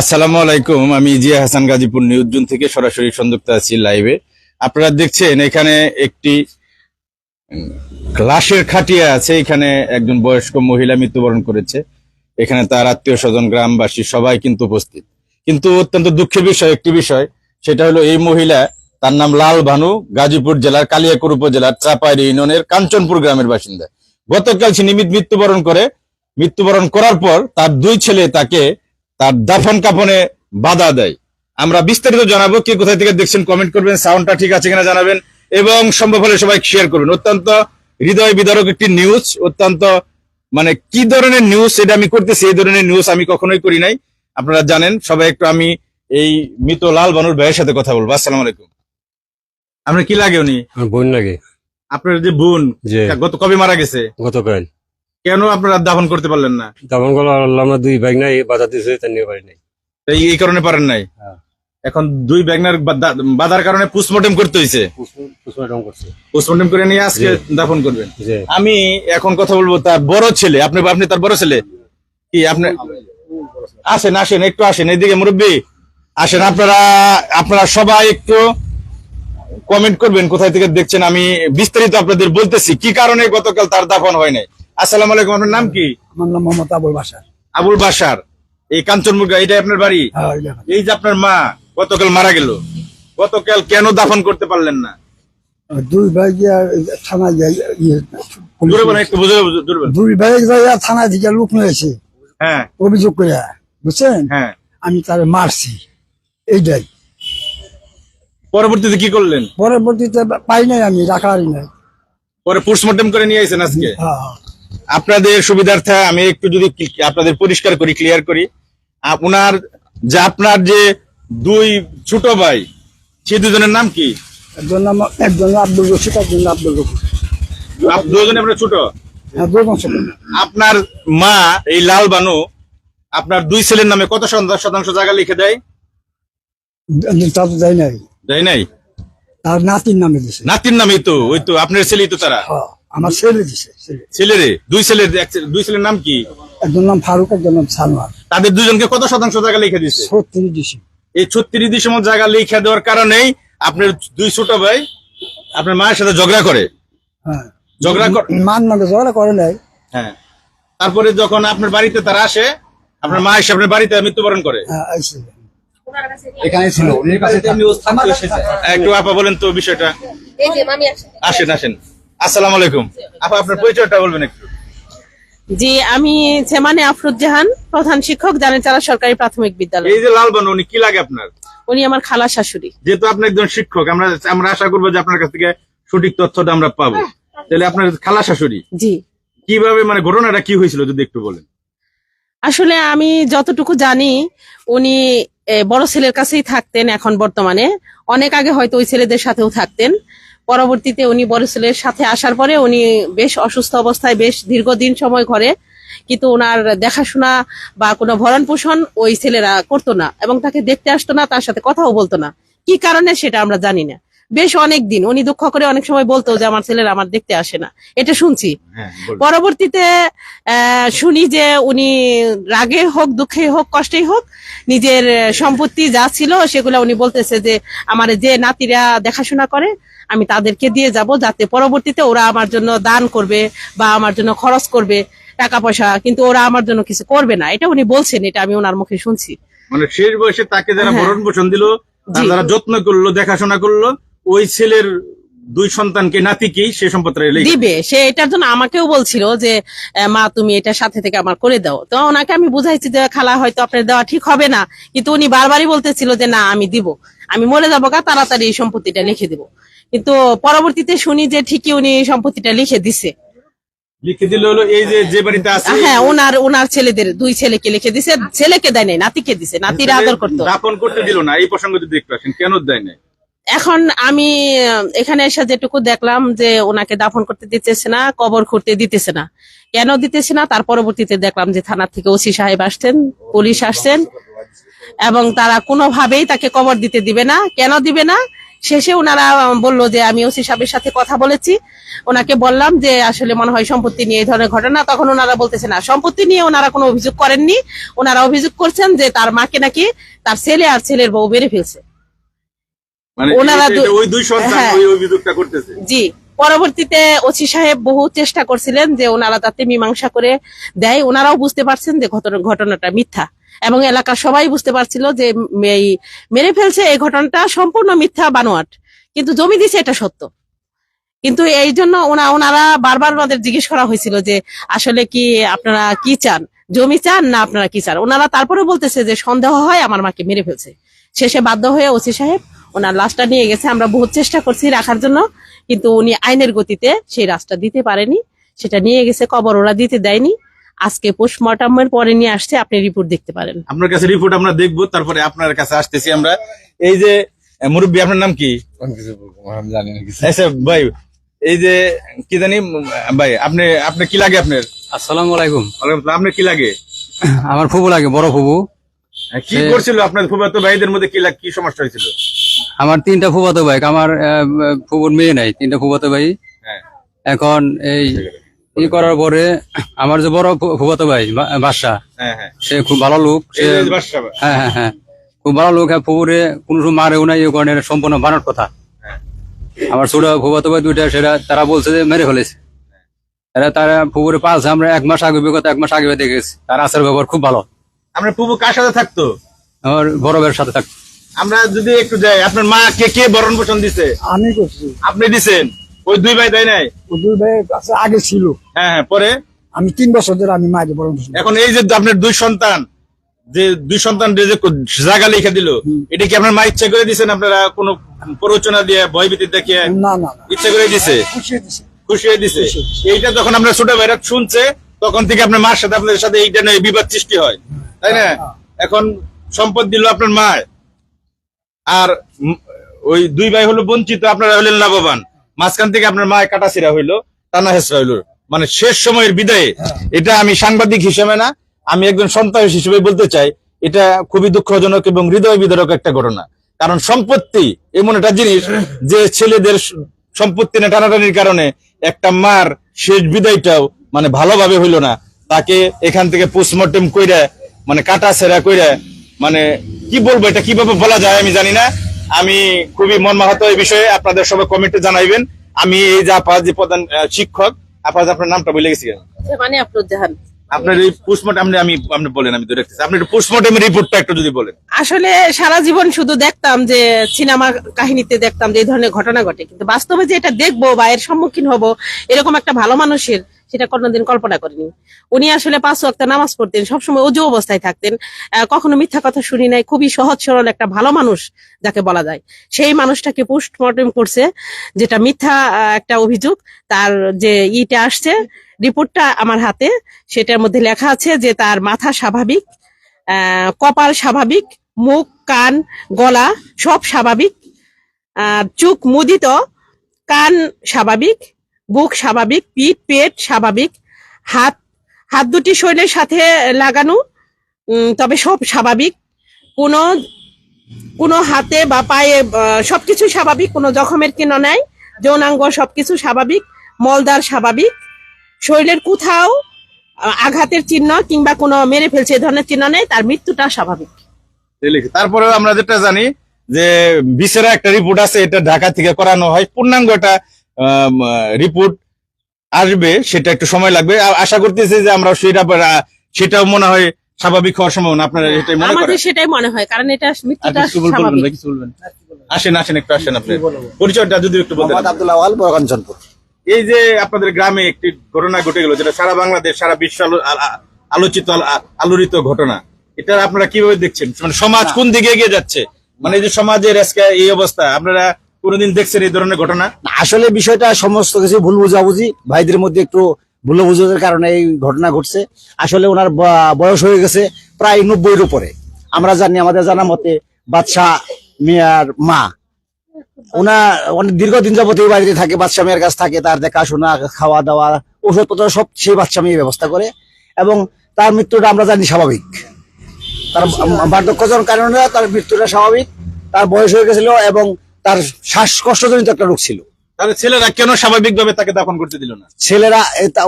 আসসালামু আলাইকুম, আমি জিয়া হাসান গাজীপুর নিউজুন থেকে সরাসরি সংযুক্ত আছি লাইভে। আপনারা দেখছেন এখানে একটি লাশের খাটিয়া আছে, এখানে একজন বয়স্ক মহিলা মৃত্যুবরণ করেছে। এখানে তার আত্মীয় স্বজন, গ্রামবাসী সবাই কিন্তু উপস্থিত। কিন্তু অত্যন্ত দুঃখের বিষয়, একটি বিষয়, সেটা হলো এই মহিলা, তার নাম লাল ভানু, গাজীপুর জেলার কালিয়াকুর উপজেলার চাপাইর ইউনিয়নের কাঞ্চনপুর গ্রামের বাসিন্দা। গতকাল সে নিমিত মৃত্যুবরণ করে। মৃত্যুবরণ করার পর তার দুই ছেলে তাকে তার দাফন কাফনে বাধা দেয়। আমরা বিস্তারিত জানাব কে কোথায় থেকে দেখছেন কমেন্ট করবেন সাউন্ডটা ঠিক আছে কিনা জানাবেন এবং সম্ভব হলে সবাই শেয়ার করবেন। অত্যন্ত হৃদয় বিদারক একটি নিউজ অত্যন্ত মানে কি ধরনের নিউজ সেটা আমি করতেছি এই ধরনের নিউজ আমি কখনোই করি নাই। আপনারা জানেন সবাই একটু আমি এই মৃত লাল বানুর ভাইয়ের সাথে কথা বলব। আসসালামু আলাইকুম। আপনার কি লাগে উনি? বোন লাগে। আপনার যে বোন গত কবে মারা গেছে? গতকাল। কেন আপনারা দাফন করতে পারলেন না? দামন গলা আমরা দুই বাইক নাই বাধা দিয়েছে তার নিয়ে পারি নাই। এই এই কারণে পারেন নাই? হ্যাঁ। এখন দুই ব্যাগনার বাধার কারণে পোস্টমর্টেম করতে হয়েছে পোস্টমর্টম করে নিয়ে আজকে দাফন করবেন। আমি এখন কথা বলব তার বড় ছেলে। আপনি আপনি তার বড় ছেলে? কি আপনি আসেন আসেন একটু আসেন। এইদিকে মুরব্বী আসেন। আপনারা আপনারা সবাই একটু কমেন্ট করবেন। কোথায় থেকে দেখছেন? আমি বিস্তারিত আপনাদের বলতেছি। কি কারণে গতকাল তার দাফন হয় নাই? আসসালামু আলাইকুম আপনার নাম কি? আমার নাম মোহাম্মদ আবুল বাসার আবুল বাসার এই কাঞ্চনমুর্গা এটাই আপনার বাড়ি? হ্যাঁ, এই যে আপনার মা গতকাল মারা গেল। গতকাল কেন দাফন করতে পারলেন না? দুই ভাই। দুই ভাই থেকে লোক নিয়েছে। হ্যাঁ। অভিযোগ করে বুঝছেন? হ্যাঁ। আমি তারে মারছি। এইটাই। পরবর্তীতে কি করলেন? পরবর্তীতে পাই নাই আমি রাখারই নাই। পরে পোস্টমর্টম করে নিয়ে আসেন আজকে? হ্যাঁ, হ্যাঁ। আপনাদের সুবিধার্থে আমি একটু যদি আপনাদের পরিষ্কার করি ক্লিয়ার করি। আপনার যে আপনার যে দুই ছোট ভাই সে দুজনের নাম কি? একজন নাম একজন আব্দুল রশিদ একজন আব্দুল রফিক। আপ- আপনার ছোট? হ্যাঁ আপনার মা এই লাল বানু আপনার দুই ছেলের নামে কত শতাংশ জায়গা লিখে দেয়? তা তো দেয় নাই। দেয় নাই? তার নাতির নামে দিছে। নাতির নামেই তো ওই তো আপনার ছেলেই তো তারা। হ্যাঁ, আমার ছেলে দিছে ছেলেরে? দুই ছেলের দুই ছেলের নাম কি? একজন নাম ফারুক একজন নাম সালমান। তাদের দুজনকে কত শতাংশ জায়গা লিখে দিচ্ছে সত্যি দিছে এই ছত্রিশ ডিসেম্বর জায়গা লিখে দেওয়ার কারণেই আপনার দুই ছোট ভাই আপনার মায়ের সাথে ঝগড়া করে। হ্যাঁ। ঝগড়া কর- মান মানে ঝগড়া করে নাই। হ্যাঁ। তারপরে যখন আপনার বাড়িতে তারা আসে আপনার মা এসে আপনার বাড়িতে মৃত্যুবরণ করে। হ্যাঁ, এখানে ছিল একটু আপা বলেন তো বিষয়টা। এই যে মামি আসে আসেন আসেন। আসসালামু আলাইকুম। আপা আপনার পরিচয়টা বলবেন একটু। জি আমি ছেমানে আফরুজ্জাহান প্রধান শিক্ষক জানেচারা সরকারি প্রাথমিক বিদ্যালয়। এই যে লাল বানু উনি কি লাগে আপনার? উনি আমার খালা শাশুড়ি। যেহেতু আপনি একজন শিক্ষক আমরা আমরা আশা করব যে আপনার কাছ থেকে সঠিক তথ্যটা আমরা পাবো। তাহলে আপনার খালা শাশুড়ি? জি। কীভাবে মানে ঘটনাটা কি হয়েছিল যদি একটু বলেন। আসলে আমি যতটুকু জানি উনি বড় ছেলের কাছেই থাকতেন এখন বর্তমানে। অনেক আগে হয়তো ওই ছেলেদের সাথেও থাকতেন। পরবর্তীতে উনি বড় ছেলের সাথে আসার পরে উনি বেশ অসুস্থ অবস্থায় বেশ দীর্ঘদিন সময় ঘরে কিন্তু ওনার দেখাশোনা বা কোনো ভরণ পোষণ ওই ছেলেরা করতো না এবং তাকে দেখতে আসতো না তার সাথে কথাও বলতো না। কি কারণে সেটা আমরা জানি না। বেশ অনেক দিন উনি দুঃখ করে অনেক সময় বলতো যে আমার ছেলেরা আমার দেখতে আসে না। এটা শুনছি। হ্যাঁ পরবর্তীতে আহ, শুনি যে উনি রাগে হোক দুঃখে হোক কষ্টেই হোক নিজের সম্পত্তি যা ছিল সেগুলো উনি বলতেছে যে আমার যে নাতিরা দেখাশোনা করে আমি তাদেরকে দিয়ে যাব যাতে পরবর্তীতে ওরা আমার জন্য দান করবে বা আমার জন্য খরচ করবে টাকা পয়সা কিন্তু ওরা আমার জন্য কিছু করবে না। এটা উনি বলছেন এটা আমি ওনার মুখে শুনছি। মানে শেষ বয়সে তাকে যারা হ্যাঁ। ভরণ পোষণ দিল যারা যত্ন করল দেখাশোনা করল ওই ছেলের দুই সন্তানকে নাতিকেই সে সম্পত্তি দিবে। সে এটার জন্য আমাকেও বলছিল যে মা তুমি এটা সাথে থেকে আমার করে দাও। তো ওনাকে আমি বুঝাইছি যে খালা হয়তো আপনার দেওয়া ঠিক হবে না। কিন্তু উনি বারবারই বলতেছিল যে না আমি দিব। আমি মরে যাব গা তাড়াতাড়ি এই সম্পত্তিটা লিখে দিব। কিন্তু পরবর্তীতে শুনি যে ঠিকই উনি এই সম্পত্তিটা লিখে দিছে। লিখে দিল হলো এই যে যে বাড়িতে আছে হ্যাঁ ওনার ওনার ছেলেদের দুই ছেলেকে লিখে দিছে। ছেলেকে দেয় নাই নাতিকে দিছে নাতিরা আদর করতো। দাপন করতে দিল না এই প্রসঙ্গে যদি একটু আসেন কেন দেয় নাই? এখন আমি এখানে এসে যেটুকু দেখলাম যে ওনাকে দাফন করতে দিতেছে না কবর খুঁড়তে দিতেছে না। কেন দিতেছে না? তার পরবর্তীতে দেখলাম যে থানা থেকে ওসি সাহেব আসছেন পুলিশ আসছেন। এবং তারা কোনোভাবেই তাকে কবর দিতে দিবে না। কেন দিবে না? শেষে ওনারা বলল যে আমি ওসি সাহেবের সাথে কথা বলেছি। ওনাকে বললাম যে আসলে মনে হয় সম্পত্তি নিয়ে এই ধরনের ঘটনা। তখন ওনারা বলতেছে না সম্পত্তি নিয়ে ওনারা কোনো অভিযোগ করেননি। ওনারা অভিযোগ করছেন যে তার মাকে নাকি তার ছেলে আর ছেলের বউ মেরে ফেলছে। মানে ওনারা সন্তান হ্যাঁ। জি। পরবর্তীতে ওসি সাহেব বহু চেষ্টা করছিলেন যে ওনারা তাতে মীমাংসা করে দেয়। ওনারাও বুঝতে পারছেন যে ঘটনা- ঘটনাটা মিথ্যা। এবং এলাকার সবাই বুঝতে পারছিল যে এই মেরে ফেলছে, এই ঘটনাটা সম্পূর্ণ মিথ্যা, বানোয়াট। কিন্তু জমি দিছে, এটা সত্য। কিন্তু এই জন্য ওনা ওনারা বারবার ওনাদের জিজ্ঞেস করা হয়েছিল যে, আসলে কি আপনারা কি চান? জমি চান না আপনারা কি চান? ওনারা তারপরে বলতেছে যে, সন্দেহ হয় আমার মাকে মেরে ফেলছে। শেষে বাধ্য হয়ে ওসি সাহেব ওনার লাশটা নিয়ে গেছে। আমরা বহুত চেষ্টা করছি রাখার জন্য, কিন্তু উনি আইনের গতিতে সেই রাস্তা দিতে পারেনি। সেটা নিয়ে গেছে, কবর ওরা দিতে দেয়নি। আজকে পোস্টমর্টমের পরে নিয়ে আসছে আপনি রিপোর্ট দেখতে পারেন। আপনার কাছে রিপোর্ট আমরা দেখব তারপরে আপনার কাছে আসতেছি আমরা। এই যে মুরব্বী আপনার নাম কি? জানি না আচ্ছা ভাই এই যে কি জানি ভাই আপনি আপনি কি লাগে আপনার? আসসালামু আলাইকুম। আপনার কি লাগে? আমার ফুবু লাগে বড় ফুবু। কি করছিল আপনার ফুফাতো ভাইদের মধ্যে কি লাগ- কি সমস্যা হয়েছিল? আমার তিনটা ফুবাতো ভাই আমার আহ, ফুবুর মেয়ে নাই তিনটা ফুবাতো ভাই। হ্যাঁ। এখন এই ই করার পরে আমার যে বড় ফুফাতো ভাই বা- বাদশা হ্যাঁ হ্যাঁ। সে খুব ভালো লোক সে। হ্যাঁ হ্যাঁ হ্যাঁ। খুব ভালো লোক হ্যাঁ পুকুরে কোনো সময় মারেও না ইয়ে করে সম্পূর্ণ বানার কথা। হ্যাঁ। আমার ছোট ফুবাতো ভাই দুইটা সেটা তারা বলছে যে মেরে ফেলেছে। এরা তারা পুকুরে পালছে আমরা এক মাস আগে বিগত এক মাস আগে দেখেছি তার আচার ব্যবহার খুব ভালো। আমরা ফুফু কার সাথে থাকতো? আমার বড় ভাইয়ের সাথে থাকতো। আমরা যদি একটু যাই আপনার মা কে কে বরণ পোষণ দিছে? আমি করছি। আপনি দিছেন? ওই দুই ভাই তাই নাই? ও দুই কাছে আগে ছিল। হ্যাঁ হ্যাঁ পরে? আমি তিন বছর ধরে আমি বড় করছি। এখন এই যে আপনার দুই সন্তান যে দুই সন্তান যে জায়গা লিখে দিল এটা কি আপনার মা ইচ্ছা করে দিছেন আপনারা কোনো প্ররোচনা দিয়ে ভয়ভীতি দেখিয়ে না না ইচ্ছা করে দিছে? খুশি হয়ে দিছে? এইটা যখন আমরা ছোট ভাইরা শুনছে তখন থেকে আপনার মার সাথে আপনাদের সাথে এইটা নিয়ে বিবাদ সৃষ্টি হয়। তাই না? এখন সম্পদ দিল আপনার মা আর ওই দুই ভাই হলো বঞ্চিত আপনারা হলেন লাভবান। মাঝখান থেকে আপনার মায় কাটাছিরা হইল, টানা হেসরা হইল। মানে শেষ সময়ের বিদায়ে। এটা আমি সাংবাদিক হিসেবে না, আমি একজন সন্ত্রাস হিসেবে বলতে চাই, এটা খুবই দুঃখজনক এবং হৃদয় বিদারক একটা ঘটনা। কারণ সম্পত্তি এমন একটা জিনিস যে ছেলেদের সম্পত্তি না টানাটানির কারণে একটা মার শেষ বিদায়টাও মানে ভালোভাবে হইল না। তাকে এখান থেকে পোস্টমর্টেম কইরা মানে কাটা ছেঁড়া কইরা মানে কি বলব এটা কীভাবে বলা যায় আমি জানি না। আমি খুবই মর্মাহত এই বিষয়ে। আপনাদের সবাই কমেন্টে জানাইবেন। আমি এই যে আপা যে প্রধান শিক্ষক আপাতত আপনার নামটা বলে গেছি? মানে আপনার এই পোস্টমর্টম আপনি আমি আপনি বলেন আমি তো দেখতেছি আপনি পোস্টমর্টমের রিপোর্টটা একটু যদি বলেন। আসলে সারা জীবন শুধু দেখতাম যে সিনেমা কাহিনীতে দেখতাম যে এই ধরনের ঘটনা ঘটে। কিন্তু বাস্তবে যে এটা দেখব বা এর সম্মুখীন হব এরকম একটা ভালো মানুষের সেটা কোনোদিন কল্পনা করিনি। উনি আসলে পাঁচ ওয়াক্ত নামাজ পড়তেন, সবসময় অজু অবস্থায় থাকতেন। কখনো মিথ্যা কথা শুনি নাই, খুবই সহজ সরল একটা ভালো মানুষ যাকে বলা যায়। সেই মানুষটাকে পোস্টমর্টম করছে, যেটা মিথ্যা একটা অভিযোগ। তার যে ইটা আসছে, রিপোর্টটা আমার হাতে, সেটার মধ্যে লেখা আছে যে তার মাথা স্বাভাবিক কপাল স্বাভাবিক, মুখ, কান, গলা সব স্বাভাবিক চোখ মুদিত, কান স্বাভাবিক বুক স্বাভাবিক, পিঠ, পেট স্বাভাবিক, হাত হাত দুটি শরীরের সাথে লাগানো তবে সব স্বাভাবিক। কোনো কোনো হাতে বা পায়ে সবকিছু স্বাভাবিক, কোনো জখমের চিহ্ন নাই, যৌনাঙ্গ সবকিছু স্বাভাবিক মলদার স্বাভাবিক। শরীরের কোথাও আঘাতের চিহ্ন কিংবা কোনো মেরে ফেলছে এ ধরনের চিহ্ন নেই, তার মৃত্যুটা স্বাভাবিক। তারপরে আমরা যেটা জানি যে বিসেরা একটা রিপোর্ট আছে, এটা ঢাকা থেকে করানো হয়। পূর্ণাঙ্গ একটা রিপোর্ট আসবে সেটা একটু সময় লাগবে। আশা করতেছি যে আমরা সেটা সেটাও মনে হয় স্বাভাবিক হওয়ার সম্ভাবনা। আপনারা এটাই মনে করেন? সেটাই মনে হয় কারণ এটা মৃত্যুটা কিছু বল- বলবেন স্বাভাবিক। কিছু বলবেন আসেন আসেন একটু আসেন আপনি। পরিচয়টা যদি একটু বলতেন মোহাম্মদ আব্দুল্লাহ আওয়াল এই যে আপনাদের গ্রামে একটি ঘটনা ঘটে গেল যেটা সারা বাংলাদেশ সারা বিশ্ব আলোচিত আলোড়িত ঘটনা। এটা আপনারা কীভাবে দেখছেন? মানে সমাজ কোন দিকে এগিয়ে যাচ্ছে? মানে এই যে সমাজের আজকে এই অবস্থা আপনারা কোনোদিন দেখছেন এই ধরনের ঘটনা? আসলে বিষয়টা সমস্ত কিছু ভুল বুঝাবুঝি। ভাইদের মধ্যে একটু ভুল বুঝার কারণে এই ঘটনা ঘটছে। আসলে ওনার বয়স হয়ে গেছে প্রায় নব্বইয়ের উপরে। আমরা জানি, আমাদের জানা মতে বাদশাহ মেয়ার মা। ওনা অনেক দীর্ঘদিন যাবত এই বাড়িতে থাকে, বাদশাহ মেয়ের কাছে থাকে, তার দেখাশোনা, খাওয়া দাওয়া, ওষুধপত্র সব সেই বাচ্চা মেয়ে ব্যবস্থা করে। এবং তার মৃত্যুটা আমরা জানি স্বাভাবিক। তার বার্ধক্যজন কারণে তার মৃত্যুটা স্বাভাবিক। তার বয়স হয়ে গেছিল এবং তার শ্বাসকষ্টজনিত একটা রোগ ছিল। তাহলে ছেলেরা কেন স্বাভাবিকভাবে তাকে দাফন করতে দিল না? ছেলেরা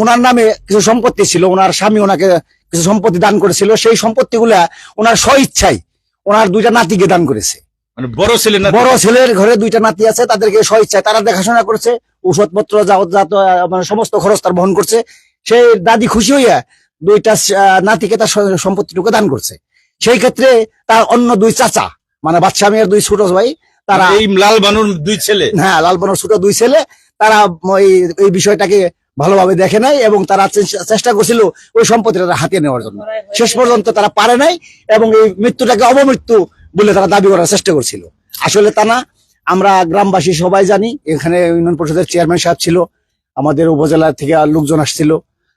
ওনার নামে কিছু সম্পত্তি ছিল ওনার স্বামী ওনাকে কিছু সম্পত্তি দান করেছিল সেই সম্পত্তিগুলা ওনার স্ব ইচ্ছাই ওনার দুইটা নাতিকে দান করেছে। মানে বড় ছেলে বড় ছেলের ঘরে দুইটা নাতি আছে তাদেরকে স্ব ইচ্ছায় তারা দেখাশোনা করছে ঔষধপত্র যাও যাত মানে সমস্ত খরচ তার বহন করছে। সেই দাদি খুশি হইয়া দুইটা নাতিকে তার সম্পত্তিটুকু দান করছে। সেই ক্ষেত্রে তার অন্য দুই চাচা মানে বাচ্চা মেয়ের দুই ছোট ভাই তারা এই লাল বানুর দুই ছেলে। হ্যাঁ লাল বানুর ছোট দুই ছেলে তারা এই বিষয়টাকে ভালোভাবে দেখে নাই এবং তারা চেষ্টা- করছিল ওই সম্পত্তিটা হাতিয়ে নেওয়ার জন্য। শেষ পর্যন্ত তারা পারে নাই এবং এই মৃত্যুটাকে অবমৃত্যু বলে তারা দাবি করার চেষ্টা করছিল। আসলে তা না আমরা গ্রামবাসী সবাই জানি এখানে ইউনিয়ন পরিষদের চেয়ারম্যান সাহেব ছিল আমাদের উপজেলা থেকে লোকজন আসছিল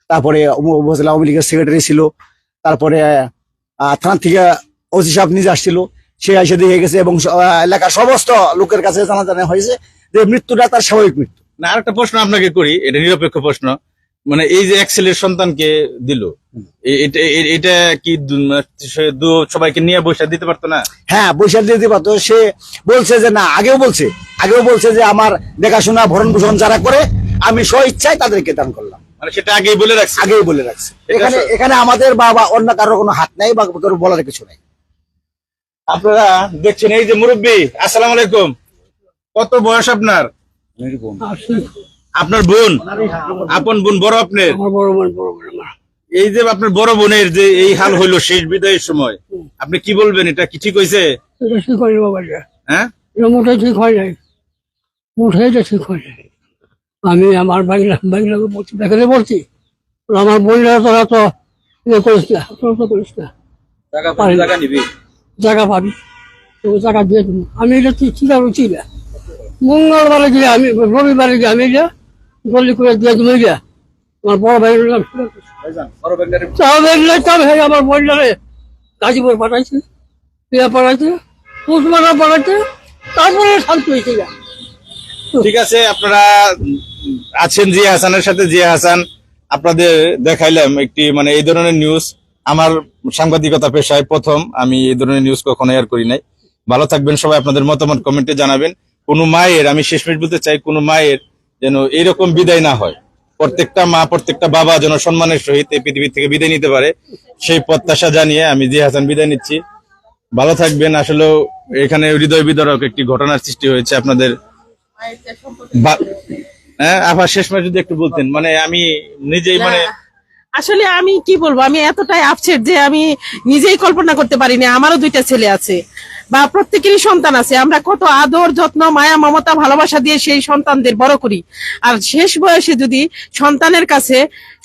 তারপরে উপজেলা আওয়ামী লীগের সেক্রেটারি ছিল তারপরে থানা থেকে ওসি সাহেব নিজে আসছিল সে এসে দেখে গেছে এবং এলাকার সমস্ত লোকের কাছে জানা জানা হয়েছে যে মৃত্যুটা তার স্বাভাবিক মৃত্যু। না আরেকটা প্রশ্ন আপনাকে করি এটা নিরপেক্ষ প্রশ্ন। মানে এই যে এক ছেলের সন্তানকে দিল এটা কি সবাইকে নিয়ে বসে দিতে পারতো না? হ্যাঁ বৈশাখ দিতে পারতো। সে বলছে যে না আগেও বলছে আগেও বলছে যে আমার দেখাশোনা ভরণ পোষণ যারা করে আমি স্ব ইচ্ছায় তাদেরকে দান করলাম। মানে সেটা আগেই বলে রাখছে? আগেই বলে রাখছে। এখানে এখানে আমাদের বা অন্য কারোর কোনো হাত নাই বা কারোর বলার কিছু নাই। আপনারা দেখছেন এই যে মুরব্বী আসসালাম আলাইকুম। কত বয়স আপনার? আপনার বোন? আপন বোন বড় আপনার? এই যে আপনার বড় বোনের যে এই হাল হইল শেষ বিদায়ের সময় আপনি কি বলবেন এটা কি ঠিক হয়েছে হ্যাঁ? ঠিক হয় নাই। মোটেই এটা ঠিক হয় নাই। আমি আমার বাংলা দেখাতে বলছি আমার বোনেরা তোরা তো ইয়ে করিস না তোরা তো করিস না। জায়গা পাবি তো জায়গা দিয়ে দেবো আমি এটা উচিত না মঙ্গলবারে গিয়ে আমি রবিবারে গিয়ে আমি জলদি করে দিয়ে দেবো গিয়া আমার বড় ভাই আমার বোনটারে গাজীপুর পাঠাইছে ইয়া পাঠাইছে উসমানা পাঠাইছে তারপরে শান্তি হয়েছে ঠিক আছে আপনারা আছেন জিয়া হাসানের সাথে জিয়া হাসান আপনাদের দেখাইলাম একটি মানে এই ধরনের নিউজ আমার সাংবাদিকতা পেশায় প্রথম আমি এই ধরনের নিউজ কখনো এয়ার করি নাই। ভালো থাকবেন সবাই আপনাদের মতামত কমেন্টে জানাবেন। কোনো মায়ের আমি শেষমেশ বলতে চাই কোনো মায়ের যেন এরকম বিদায় না হয়। প্রত্যেকটা মা প্রত্যেকটা বাবা যেন সম্মানের সহিত এই পৃথিবী থেকে বিদায় নিতে পারে। সেই প্রত্যাশা জানিয়ে আমি জিয়া হাসান বিদায় নিচ্ছি। ভালো থাকবেন। আসলে এখানে হৃদয় বিদরক একটি ঘটনার সৃষ্টি হয়েছে আপনাদের। হ্যাঁ আবার শেষ মাস যদি একটু বলতেন। মানে আমি নিজেই মানে আসলে আমি কি বলব, আমি এতটাই আপসেট যে আমি নিজেই কল্পনা করতে পারি না আমারও দুইটা ছেলে আছে বা প্রত্যেকেরই সন্তান আছে। আমরা কত আদর, যত্ন, মায়া, মমতা, ভালোবাসা দিয়ে সেই সন্তানদের বড় করি। আর শেষ বয়সে যদি সন্তানের কাছে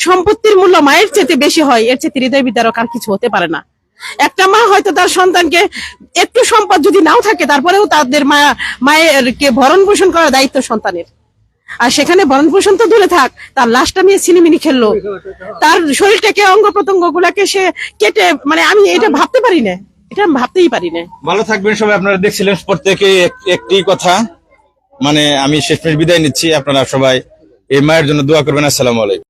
সম্পত্তির মূল্য মায়ের চেয়ে বেশি হয়, এর চেয়ে হৃদয় বিদারক আর কিছু হতে পারে না। একটা মা হয়তো তার সন্তানকে একটু সম্পদ যদি নাও থাকে, তারপরেও তাদের মায়া মায়ের কে ভরণ পোষণ করার দায়িত্ব সন্তানের। আর সেখানে বরণ পোষণ তো দূরে থাক, তার লাশটা নিয়ে সিনেমিনি খেললো। তার শরীরটাকে অঙ্গ প্রত্যঙ্গ গুলাকে সে কেটে মানে আমি এটা ভাবতে পারি না, এটা ভাবতেই পারি না। ভালো থাকবেন সবাই, আপনারা দেখছিলেন প্রত্যেকে একটি কথা। মানে আমি শেষ বিদায় নিচ্ছি, আপনারা সবাই এই মায়ের জন্য দোয়া করবেন, আসসালামু আলাইকুম।